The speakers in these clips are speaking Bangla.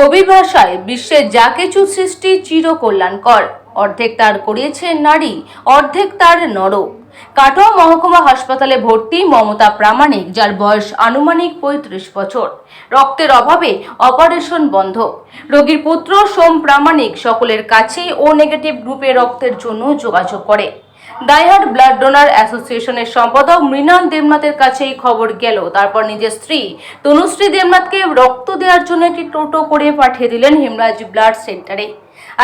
কবি ভাষায় বিশ্বের যা কিছু সৃষ্টি চিরকল্যাণকর। অর্ধেক তার করিয়েছে নারী, অর্ধেক তার নর কাটোয়া মহকুমা হাসপাতালে ভর্তি মমতা প্রামাণিক, যার বয়স আনুমানিক পঁয়ত্রিশ বছর। রক্তের অভাবে অপারেশন বন্ধ। রোগীর পুত্র সোম প্রামাণিক সকলের কাছেই ও নেগেটিভ গ্রুপে রক্তের জন্য যোগাযোগ করে। ডাইহার্ড ব্লাড ডোনার অ্যাসোসিয়েশনের সম্পাদক মৃণাল দেবনাথের কাছে এই খবর গেল। তারপর নিজের স্ত্রী তনুশ্রী দেবনাথকে রক্ত দেওয়ার জন্য একটি টোটো করে পাঠিয়ে দিলেন হেমরাজ ব্লাড সেন্টারে।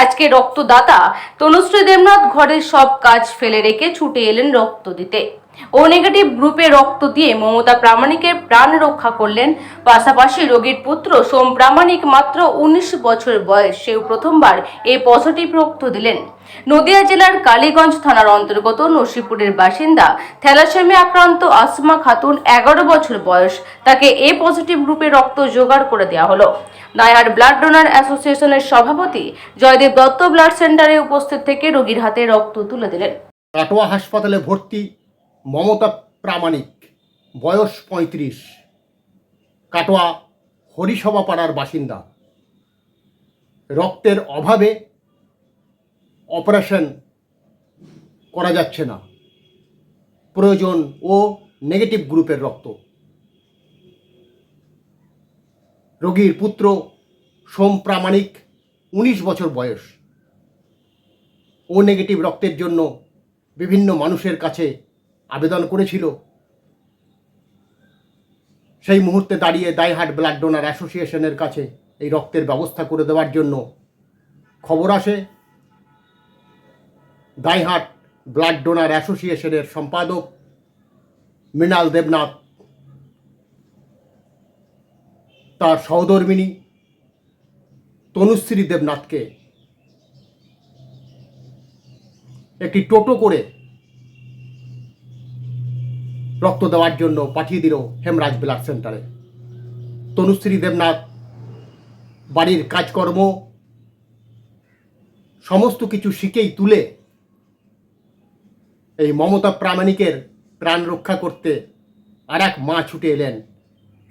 আজকে রক্তদাতা তনুশ্রী দেবনাথ ঘরের সব কাজ ফেলে রেখে ছুটে এলেন রক্ত দিতে। ও নেগেটিভ গ্রুপে রক্ত দিয়ে মমতা প্রামাণিকের প্রাণ রক্ষা করলেন। পাশাপাশি রোগীর পুত্র সোম প্রামাণিক মাত্র উনিশ বছর বয়স, সেও প্রথমবার এ পজিটিভ রক্ত দিলেন। নদিয়া জেলার কালীগঞ্জ থানার অন্তর্গত নসিপুরের বাসিন্দা থ্যালাসেমিয়া আক্রান্ত আসমা খাতুন এগারো বছর বয়স, তাকে এ পজিটিভ গ্রুপে রক্ত জোগাড় করে দেওয়া হলো। নায়ার ব্লাড ডোনার অ্যাসোসিয়েশনের সভাপতি জয়দেব দত্ত ব্লাড সেন্টারে উপস্থিত থেকে রোগীর হাতে রক্ত তুলে দিলেন। কাটোয়া হাসপাতালে ভর্তি মমতা প্রামাণিক, বয়স পঁয়ত্রিশ, কাটোয়া হরিসভা পাড়ার বাসিন্দা। রক্তের অভাবে অপারেশন করা যাচ্ছে না। প্রয়োজন ও নেগেটিভ গ্রুপের রক্ত। রোগীর পুত্র সোম প্রামাণিক, উনিশ বছর বয়স। ও নেগেটিভ রক্তের জন্য বিভিন্ন মানুষের কাছে আবেদন করেছিল। সেই মুহূর্তে দাঁড়িয়ে দাইহাট ব্লাড ডোনার অ্যাসোসিয়েশনের কাছে এই রক্তের ব্যবস্থা করে দেওয়ার জন্য খবর আসে। দাইহাট ব্লাড ডোনার অ্যাসোসিয়েশনের সম্পাদক মৃণাল দেবনাথ, তার সহধর্মিনী তনুশ্রী দেবনাথকে একটি টোটো করে রক্ত দেওয়ার জন্য পাঠিয়ে দিল হেমরাজ ব্লাড সেন্টারে। তনুশ্রী দেবনাথ, বাড়ির কাজকর্ম, সমস্ত কিছু শিখেই তুলে এই মমতা প্রামাণিকের প্রাণ রক্ষা করতে আর এক মা ছুটে এলেন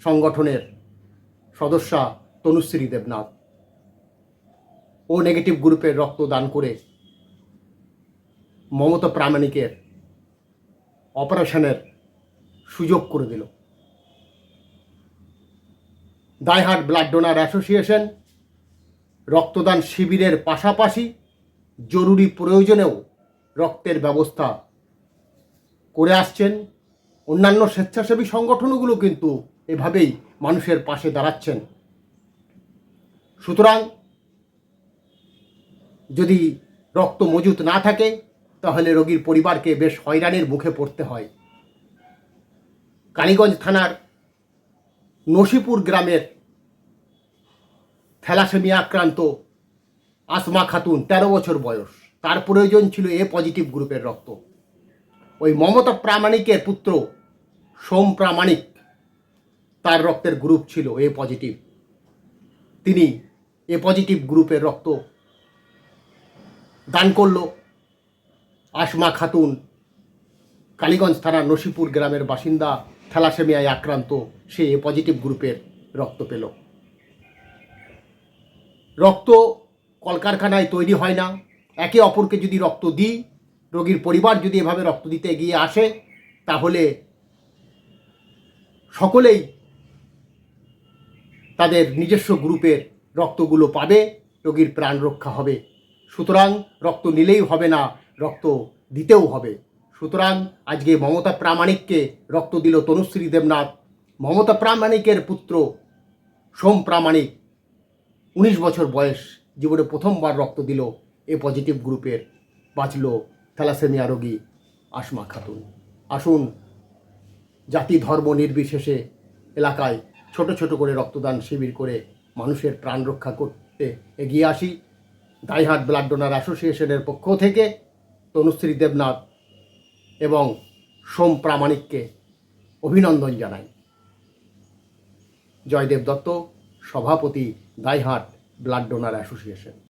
সংগঠনের সদস্যা তনুশ্রী দেবনাথ। ও নেগেটিভ গ্রুপের রক্ত দান করে মমতা প্রামাণিকের অপারেশনের সুযোগ করে দিল। দাইহাট ব্লাড ডোনার অ্যাসোসিয়েশন রক্তদান শিবিরের পাশাপাশি জরুরি প্রয়োজনেও রক্তের ব্যবস্থা করে আসছেন। অন্যান্য স্বেচ্ছাসেবী সংগঠনগুলো কিন্তু এভাবেই মানুষের পাশে দাঁড়াচ্ছেন। সুতরাং যদি রক্ত মজুত না থাকে, তাহলে রোগীর পরিবারকে বেশ হয়রানির মুখে পড়তে হয়। কালীগঞ্জ থানার নসিপুর গ্রামের থ্যালাসেমিয়া আক্রান্ত আসমা খাতুন, তেরো বছর বয়স। তার প্রয়োজন ছিল এ পজিটিভ গ্রুপের রক্ত। ওই মমতা প্রামাণিকের পুত্র সোম প্রামাণিক তার রক্তের গ্রুপ ছিল এ পজিটিভ তিনি এ পজিটিভ গ্রুপের রক্ত দান করল আসমা খাতুন, কালীগঞ্জ থানার নসিপুর গ্রামের বাসিন্দা থ্যালাসেমিয়ায় আক্রান্ত, সে এ পজিটিভ গ্রুপের রক্ত পেল। রক্ত কলকারখানায় তৈরি হয় না। একে অপরকে যদি রক্ত দিই, রোগীর পরিবার যদি এভাবে রক্ত দিতে এগিয়ে আসে, তাহলে সকলেই তাদের নিজস্ব গ্রুপের রক্তগুলো পাবে, রোগীর প্রাণ রক্ষা হবে। সুতরাং রক্ত নিলেই হবে না, রক্ত দিতেও হবে। সুতরাং আজকে মমতা প্রামাণিককে রক্ত দিল তনুশ্রী দেবনাথ। মমতা প্রামাণিকের পুত্র সোম প্রামাণিক, উনিশ বছর বয়স, জীবনে প্রথমবার রক্ত দিল এ পজিটিভ গ্রুপের। বাঁচল থ্যালাসেমিয়া রোগী আসমা খাতুন। আসুন, জাতি ধর্ম নির্বিশেষে এলাকায় ছোট ছোট করে রক্তদান শিবির করে মানুষের প্রাণ রক্ষা করতে এগিয়ে আসি। দাইহাট ব্লাড ডোনার অ্যাসোসিয়েশনের পক্ষ থেকে তনুশ্রী দেবনাথ এবং সোম প্রামাণিককে অভিনন্দন জানাই। জয়দেব দত্ত সভাপতি দাইহাট ব্লাড ডোনার অ্যাসোসিয়েশন।